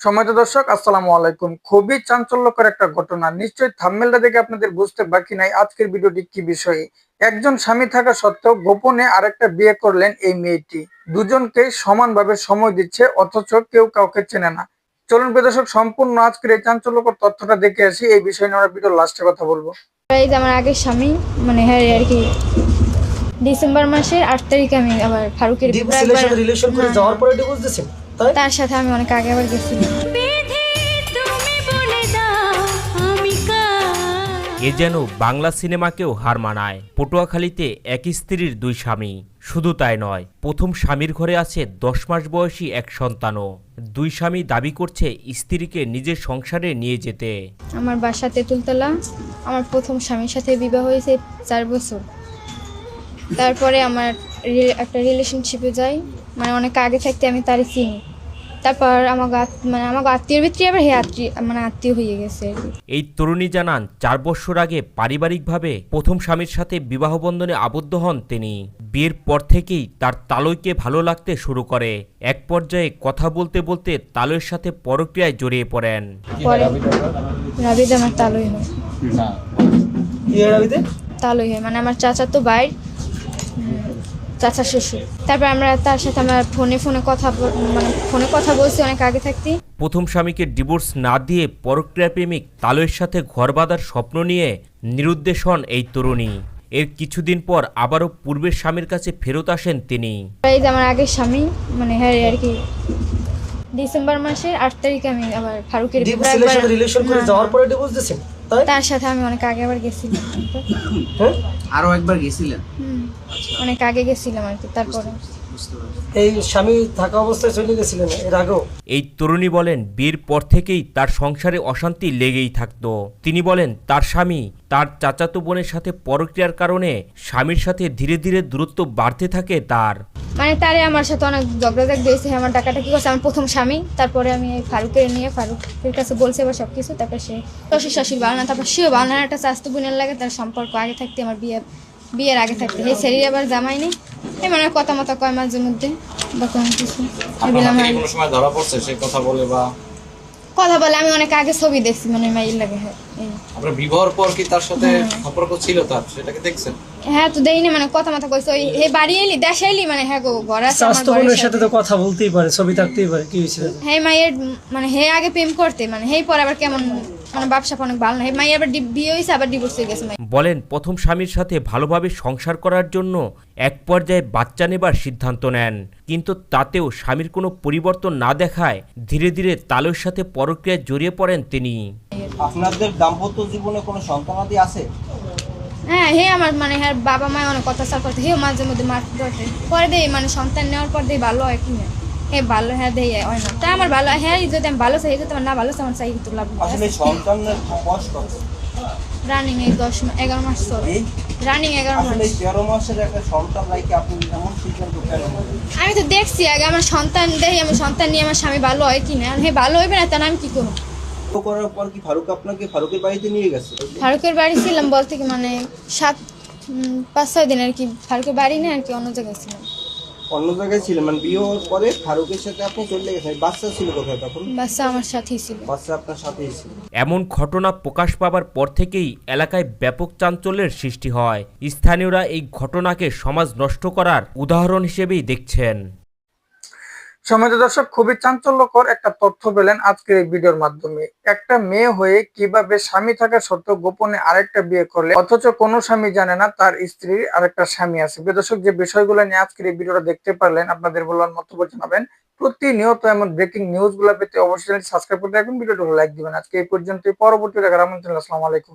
সময়ত দর্শক আসসালামু আলাইকুম। খুবই চাঞ্চল্যকর একটা ঘটনা। নিশ্চয়ই থাম্বেলটা দেখে আপনাদের বুঝতে বাকি নাই আজকের ভিডিওটি কি বিষয়ে। একজন স্বামী থাকা সত্ত্বেও গোপনে আরেকটা বিয়ে করলেন এই মেয়েটি। দুজনকে সমানভাবে সময় দিচ্ছে অথচ কেউ কাউকে চেনে না। চলুন প্রিয় দর্শক সম্পূর্ণ আজকের এই চাঞ্চল্যকর তথ্যটা দেখে আসি। এই বিষয় নিয়ে আমরা ভিডিও লাস্টে কথা বলব। এই যে আমার আগের স্বামী মানে হ্যাঁ আর কি ডিসেম্বর মাসের আট তারিখে আমি আবার ফারুকের রিলেশন রিলেশন করে যাওয়ার পরে ডিভোর্স দিয়েছেন? তাই? তার সাথে আমি অনেক আগে আবার গেছিলাম। বেঁধে তুমি বলে দাও আমি কার। এ যেন বাংলা সিনেমাকেও হার মানায়। পটুয়াখালীতে এক স্ত্রীর দুই স্বামী। শুধু তাই নয় প্রথম স্বামীর ঘরে আছে দশ মাস বয়সী এক সন্তানও। দুই স্বামী দাবি করছে স্ত্রীকে নিজের সংসারে নিয়ে যেতে। আমার বাসা তেঁতুলতলা। আমার প্রথম স্বামীর সাথে বিবাহ হয়েছে চার বছর। তারপরে আমার একটা রিলেশনশিপে যাই। মানে অনেক আগে থাকতে আমি তারই চিনি। তারপর আমাকে আত- মানে আমাকে আত্মীয়ের ভিতরে আবার হে আত্মীয় মানে আত্মীয় হয়ে গেছে এই তরুণী জানান চার বছর আগে পারিবারিকভাবে প্রথম স্বামীর সাথে বিবাহ বন্ধনে আবদ্ধ হন তিনি। বিয়ের পর থেকেই তার তালইকে ভালো লাগতে শুরু করে। এক পর্যায়ে কথা বলতে বলতে তালইয়ের সাথে পরক্রিয়ায় জড়িয়ে পড়েন। পরে রাবিদ আমার তালই হয়। ইয়ে তালই হয় মানে আমার চাচা তো বাইর চাচা শ্বশুর। তারপর আমরা তার সাথে আমরা ফোনে ফোনে কথা মানে ফোনে কথা বলছি অনেক আগে থাকতে প্রথম স্বামীকে ডিভোর্স না দিয়ে পরক্রিয়া প্রেমিক তালয়ের সাথে ঘর বাঁধার স্বপ্ন নিয়ে নিরুদ্দেশ হন এই তরুণী। এর কিছুদিন পর আবারও পূর্বের স্বামীর কাছে ফেরত আসেন তিনি। এই যে আমার আগের স্বামী মানে হ্যাঁ আর কি ডিসেম্বর মাসের আট তারিখে আমি আবার ফারুকের রিলেশন করে যাওয়ার পরে ডিভোর্স দিয়েছেন? তার সাথে আমি অনেক আগে আবার গেছিলাম। হ্যাঁ? আরও একবার গেছিলেন? অনেক আগে গেছিলাম আর কি তারপরে। এই স্বামী থাকা অবস্থায় চলে গেছিলেন এর আগেও? এই তরুণী বলেন বিয়ের পর থেকেই তার সংসারে অশান্তি লেগেই থাকতো। তিনি বলেন তার স্বামী তার চাচাতো বোনের সাথে পরক্রিয়ার কারণে স্বামীর সাথে ধীরে ধীরে দূরত্ব বাড়তে থাকে তার। মানে তারে আমার সাথে অনেক ঝগড়াঝাগ দিয়েছে আমার টাকাটা কি করছে আমার প্রথম স্বামী তারপরে আমি ফারুকের নিয়ে ফারুকের কাছে বলছে এবার সব কিছু তারপর সে শ্বশুর শাশুড়ি বানানা তারপর সেও বানানা একটা স্বাস্থ্য বোনের লাগে তার সম্পর্ক আগে থাকতে আমার বিয়ে বিয়ের আগে থাকতে এই শরীর আবার জামাই নেই এই মানে কথা মতো কয় মাঝে মধ্যে বা কোনো কিছু হ্যাঁ। ধরা পড়ছে সে কথা বলে বা কথা বলে আমি অনেক আগে ছবি দেখছি মানে মাইল লাগে হ্যাঁ আপনার বিবাহের পর কি তার সাথে সম্পর্ক ছিল তার? সেটাকে দেখছেন? হ্যাঁ তো দেই না মানে কথা মাথা কইছো ওই হে বাড়ি এলি দেশে এলি মানে হ্যাঁ গো ঘর আছে আমার বোনের সাথে সাথে। তো কথা বলতেই পারে ছবি থাকতেই পারে কি হয়েছে? হে মাইয়ের মানে হে আগে প্রেম করতে মানে হেই পর আবার কেমন মানে ব্যবসা অনেক ভালো না। হে মাইয়া আবার বিয়ে হয়েছে আবার ডিভোর্স হয়ে গেছে বলেন প্রথম স্বামীর সাথে ভালোভাবে সংসার করার জন্য এক পর্যায়ে বাচ্চা নেবার সিদ্ধান্ত নেন। কিন্তু তাতেও স্বামীর কোনো পরিবর্তন না দেখায় ধীরে ধীরে তালয়ের সাথে পরক্রিয়ায় জড়িয়ে পড়েন তিনি। আপনাদের দাম্পত্য জীবনে কোনো সন্তানাদি আছে? হ্যাঁ হে আমার মানে হ্যাঁ বাবা মা অনেক অত্যাচার করতে হেও মাঝে মধ্যে মারতে পরে দেই মানে সন্তান নেওয়ার পর দেই ভালো হয় কি না? হে ভালো হ্যাঁ দেই হয় না। তা আমার ভালো হ্যাঁ যদি আমি ভালো চাই যদি আমার না ভালো আমার চাই তো লাভ আসলে সন্তানের বয়স কত? রানিং এই দশ এগারো মাস চলে। রানিং এগারো মাস। তেরো মাসের একটা সন্তান লাইকে আপনি এমন সিদ্ধান্ত কেন আমি তো দেখছি আগে আমার সন্তান দেখি আমার সন্তান নিয়ে আমার স্বামী ভালো হয় কি না হে ভালো হইবে না তাহলে আমি কি করব? করার পর কি ফারুক আপনাকে ফারুকের বাড়িতে নিয়ে গেছে? ফারুকের বাড়ি ছিলাম বলতে কি মানে সাত পাঁচ ছয় দিন আর কি ফারুকের বাড়ি না আর কি অন্য জায়গায় ছিলাম। অন্য জায়গায় ছিলেন মানে বিয়ে হওয়ার পরে ফারুকের সাথে আপনি চলে গেছেন বাচ্চা ছিল কোথায় তখন? বাচ্চা আমার সাথেই ছিল। বাচ্চা আপনার সাথেই ছিল। এমন ঘটনা প্রকাশ পাবার পর থেকেই এলাকায় ব্যাপক চাঞ্চল্যের সৃষ্টি হয়। স্থানীয়রা এই ঘটনাকে সমাজ নষ্ট করার উদাহরণ হিসেবেই দেখছেন। সময় দর্শক, খুবই চাঞ্চল্যকর একটা তথ্য পেলেন আজকের এই ভিডিওর মাধ্যমে। একটা মেয়ে হয়ে কীভাবে স্বামী থাকা সত্ত্বেও গোপনে আরেকটা বিয়ে করলে, অথচ কোনো স্বামী জানে না তার স্ত্রীর আরেকটা স্বামী আছে। দর্শক, যে বিষয়গুলো নিয়ে আজকের এই ভিডিওটা দেখতে পারলেন, আপনাদের বলার মন্তব্য জানাবেন। প্রতিনিয়ত এমন ব্রেকিং নিউজগুলো পেতে অবশ্যই সাবস্ক্রাইব করতে রাখবেন। ভিডিওটা লাইক দিবেন। আজকে এই পর্যন্ত পরবর্তী দেখার আমন্ত্রণ, আসসালামু আলাইকুম।